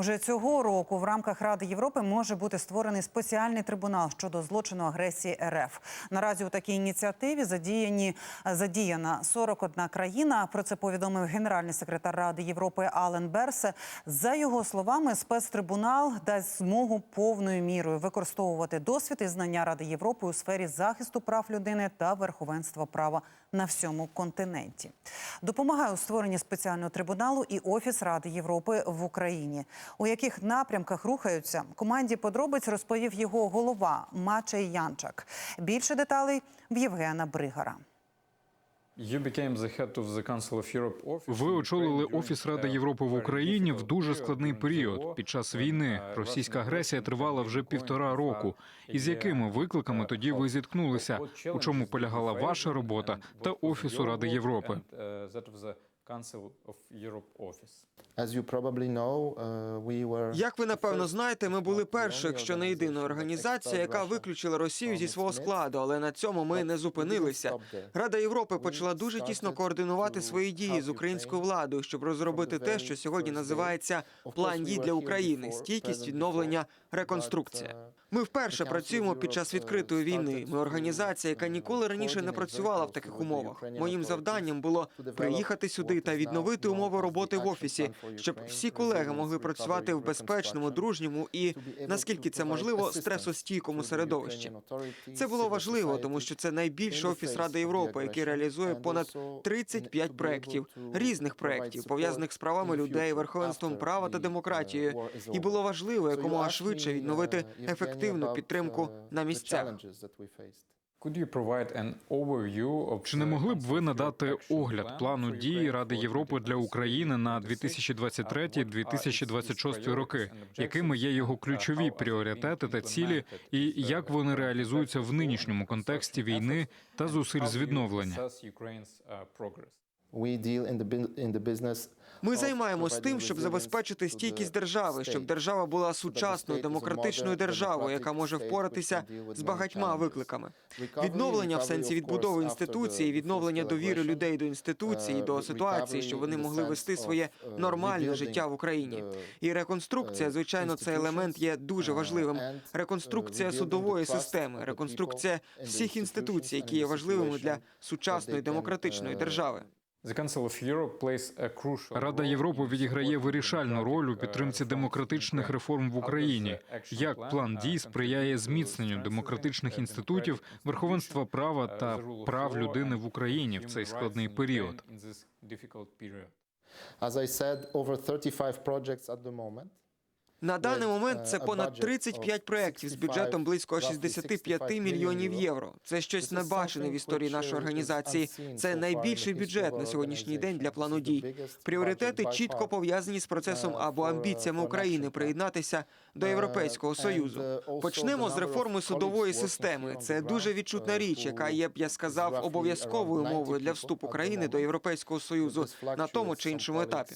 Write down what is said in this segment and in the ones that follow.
Уже цього року в рамках Ради Європи може бути створений спеціальний трибунал щодо злочину агресії РФ. Наразі у такій ініціативі задіяні задіяна 41 країна. Про це повідомив генеральний секретар Ради Європи Ален Берсе. За його словами, спецтрибунал дасть змогу повною мірою використовувати досвід і знання Ради Європи у сфері захисту прав людини та верховенства права на всьому континенті. Допомагає у створенні спеціального трибуналу і офіс Ради Європи в Україні. У яких напрямках рухаються команді подробиць розповів його голова Мачей Янчак. Більше деталей в Євгена Бригара. Ви очолили офіс Ради Європи в Україні в дуже складний період. Під час війни російська агресія тривала вже півтора року. І з якими викликами тоді ви зіткнулися? У чому полягала ваша робота та офісу Ради Європи? Uh, Як ви напевно знаєте, ми були першою, якщо не єдиною організацією, яка виключила Росію зі свого складу, але на цьому ми не зупинилися. Рада Європи почала дуже тісно координувати свої дії з українською владою, щоб розробити те, що сьогодні називається план дій для України: стійкість, відновлення, реконструкція. Ми вперше працюємо під час відкритої війни. Ми організація, яка ніколи раніше не працювала в таких умовах. Моїм завданням було приїхати сюди та відновити умови роботи в офісі, щоб всі колеги могли працювати в безпечному, дружньому і наскільки це можливо стресостійкому середовищі. Це було важливо, тому що це найбільший офіс Ради Європи, який реалізує понад 35 проєктів, різних проєктів, пов'язаних з правами людей, верховенством права та демократією. І було важливо якомога швидше відновити ефективну підтримку на місцях. Чи не могли б ви надати огляд плану дій Ради Європи для України на 2023-2026 роки? Якими є його ключові пріоритети та цілі, і як вони реалізуються в нинішньому контексті війни та зусиль з відновлення? Ми of займаємось тим, щоб забезпечити стійкість держави, щоб держава була сучасною демократичною державою, яка може впоратися з багатьма викликами. Відновлення в сенсі відбудови інституції, відновлення довіри людей до інституцій, uh, до ситуації, щоб вони могли вести своє uh, нормальне життя в Україні. І реконструкція, uh, звичайно, цей елемент є дуже важливим. Реконструкція судової системи, реконструкція всіх інституцій, які є важливими для сучасної демократичної держави. Рада Європи відіграє вирішальну роль у підтримці демократичних реформ в Україні. Як план дій сприяє зміцненню демократичних інститутів, верховенства права та прав людини в Україні в цей складний період? as I said over 35 projects at the moment На даний момент uh, це понад budget 35 of проєктів з бюджетом близько roughly 65 65 мільйонів євро. Це щось This is небачене в історії нашої організації. Це найбільший бюджет на сьогоднішній день для плану дій. Пріоритети чітко пов'язані з процесом або амбіціями України приєднатися до Європейського Союзу. Почнемо з реформи судової системи. Це дуже відчутна річ, яка є, б я сказав, обов'язковою around 90 умовою для вступу країни до. Європейського Союзу на тому чи іншому етапі.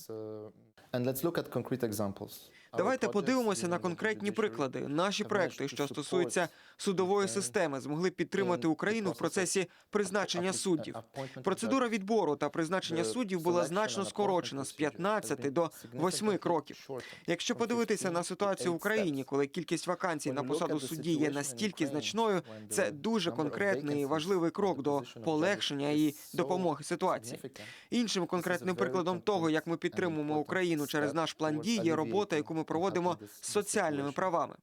Colleagues, uh, And let's look at concrete examples. Давайте подивимося на конкретні приклади. Наші проекти, що стосуються судової uh, системи, змогли підтримати Україну в процесі призначення суддів. Процедура відбору та призначення суддів була значно скорочена з procedure 15 до 8 кроків. Якщо подивитися на ситуацію в Україні, коли кількість вакансій на посаду судді є настільки значною, це дуже конкретний і важливий крок до полегшення і допомоги ситуації. Іншим конкретним прикладом того, як ми підтримуємо Україну через наш план дії є робота, яку ми проводимо з соціальними правами.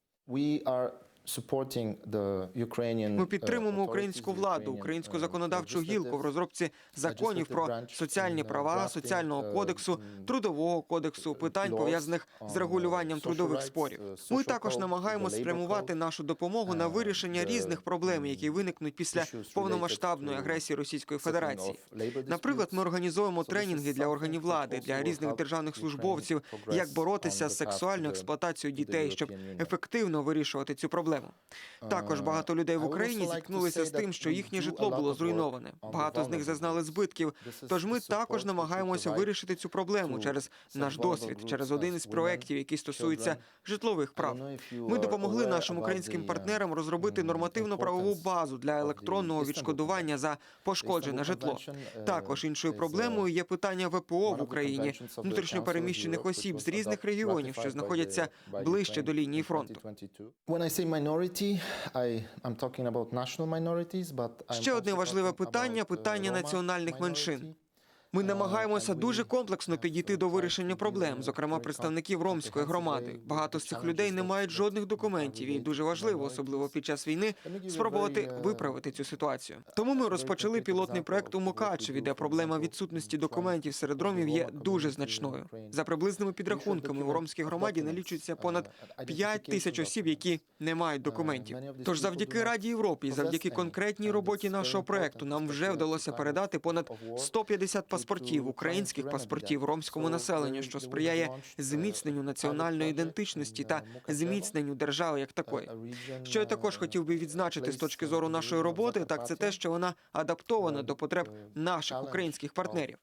Ми uh, підтримуємо українську владу, українську uh, законодавчу гілку в розробці законів про соціальні uh, права, соціального uh, кодексу, mm, трудового кодексу, питань пов'язаних з регулюванням uh, трудових спорів. uh, Ми також code, намагаємося спрямувати нашу допомогу на uh, вирішення різних проблем, які mm, виникнуть після повномасштабної агресії Російської Федерації. Наприклад, ми is тренінги для органів влади, для різних державних службовців, як боротися з сексуальною експлуатацією дітей, щоб ефективно вирішувати цю проблему. Проблему. Також багато людей в Україні зіткнулися з тим, що їхнє житло було зруйноване. Багато з них зазнали збитків. Тож ми також намагаємося вирішити цю проблему через наш досвід, через один із проєктів, який стосується житлових прав. Ми допомогли нашим українським партнерам розробити нормативно-правову базу для електронного відшкодування за пошкоджене житло. Також іншою проблемою є питання ВПО в Україні, внутрішньопереміщених осіб з різних регіонів, що знаходяться ближче до лінії фронту. When I say minority, I, I'm talking about national minorities, but I'm Ще одне важливе питання uh, питання національних меншин. Ми намагаємося дуже комплексно підійти до вирішення проблем, зокрема представників ромської громади. Багато з цих людей не мають жодних документів, і дуже важливо, особливо під час війни, спробувати виправити цю ситуацію. Тому ми розпочали пілотний проект у Мукачеві, де проблема відсутності документів серед ромів є дуже значною. За приблизними підрахунками у ромській громаді налічується понад 5 тисяч осіб, які не мають документів. Тож завдяки Раді Європи і завдяки конкретній роботі нашого проекту нам вже вдалося передати понад 150 паспортів, українських паспортів ромському населенню, що сприяє зміцненню національної ідентичності та зміцненню держави як такої. Що я також хотів би відзначити з точки зору нашої роботи, так це те, що вона адаптована до потреб наших українських партнерів.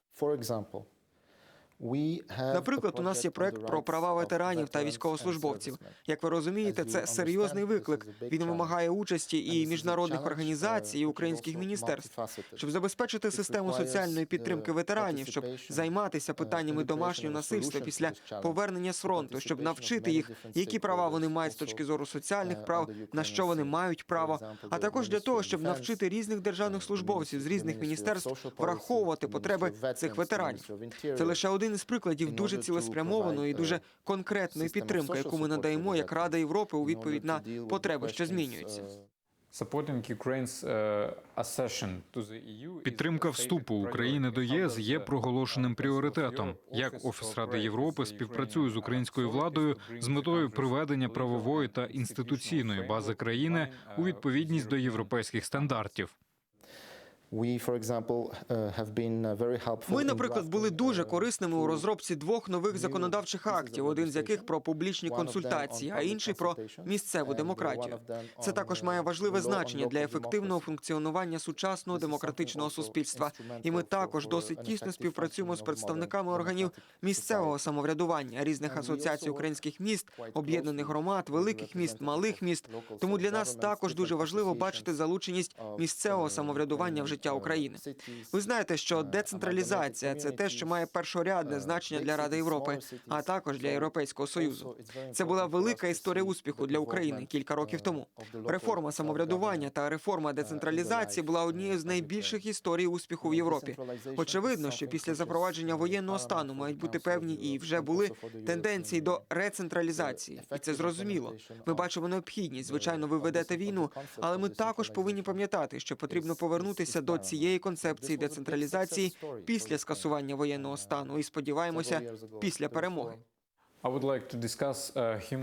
Наприклад, у нас є проект про права ветеранів та військовослужбовців. Як ви розумієте, це серйозний виклик. Він вимагає участі і міжнародних організацій, і uh, українських міністерств. Щоб забезпечити систему соціальної підтримки uh, ветеранів, щоб займатися uh, питаннями домашнього насильства після повернення з фронту, щоб навчити їх, які права вони мають з точки зору соціальних прав, на що вони мають право, а також для того, щоб навчити різних державних службовців з різних міністерств враховувати потреби цих ветеранів. Це лише один із прикладів дуже цілеспрямованої і дуже uh, конкретної підтримки, яку ми надаємо як Рада Європи у відповідь на потреби, що змінюються. the EU is Підтримка вступу України до. ЄС є проголошеним пріоритетом. Як Офіс Ради Європи співпрацює з українською владою з метою приведення правової та інституційної бази країни у відповідність до європейських стандартів. Ми, in наприклад, були дуже uh, корисними у розробці двох нових законодавчих актів: один з яких про публічні консультації, а інший про місцеву демократію. Це також uh, має важливе значення для ефективного функціонування сучасного демократичного суспільства. І ми також досить тісно співпрацюємо з представниками органів місцевого самоврядування, різних асоціацій українських міст, об'єднаних громад, великих міст, малих міст. Тому для нас також дуже важливо бачити залученість місцевого uh, самоврядування в життя України. Ви знаєте, що децентралізація це те, що має першорядне uh, значення для Ради Європи, а також для Європейського союзу. Це була велика історія успіху для України кілька років uh, тому. Реформа самоврядування та реформа the децентралізації була однією з найбільших історій успіху в Європі. Очевидно, що після запровадження воєнного стану мають бути певні і вже були тенденції до рецентралізації, і це зрозуміло. Ми бачимо необхідність. Звичайно, ви ведете війну, але ми також повинні пам'ятати, що потрібно повернутися is до цієї концепції децентралізації після скасування воєнного стану. І сподіваємося, після перемоги.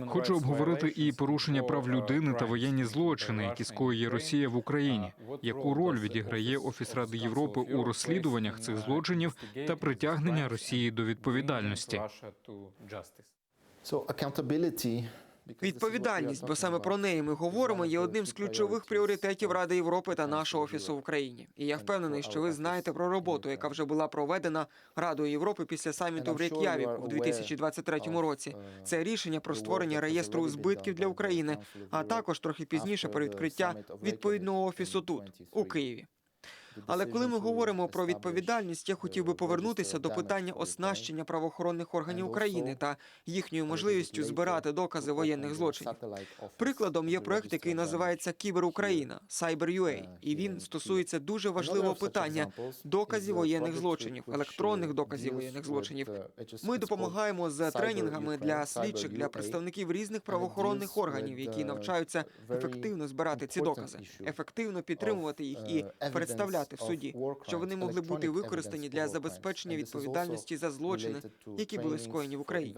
Хочу обговорити і порушення прав людини та воєнні злочини, які скоює Росія в Україні. Яку роль відіграє Офіс Ради Європи у розслідуваннях цих злочинів та притягнення Росії до відповідальності? Відповідальність, бо саме про неї ми говоримо, є одним з ключових пріоритетів Ради Європи та нашого офісу в Україні. І я впевнений, що ви знаєте про роботу, яка вже була проведена Радою Європи після саміту в Рейк'явіку в 2023 році. uh, Це рішення про створення реєстру збитків для України, а також трохи пізніше про відкриття відповідного офісу тут, у Києві. Але коли ми говоримо про відповідальність, я хотів би uh, повернутися до питання оснащення правоохоронних органів України та їхньою можливістю збирати докази воєнних злочинів. Прикладом є проект, який називається Кібер Україна Cyber.ua, uh, і він стосується дуже важливого питання доказів воєнних злочинів, електронних доказів воєнних злочинів. just- Ми допомагаємо з тренінгами для слідчих, для представників різних правоохоронних органів, які навчаються ефективно збирати ці докази, ефективно підтримувати їх і uh, evidence в суді, що вони могли бути використані для забезпечення відповідальності за злочини, які були скоєні в Україні.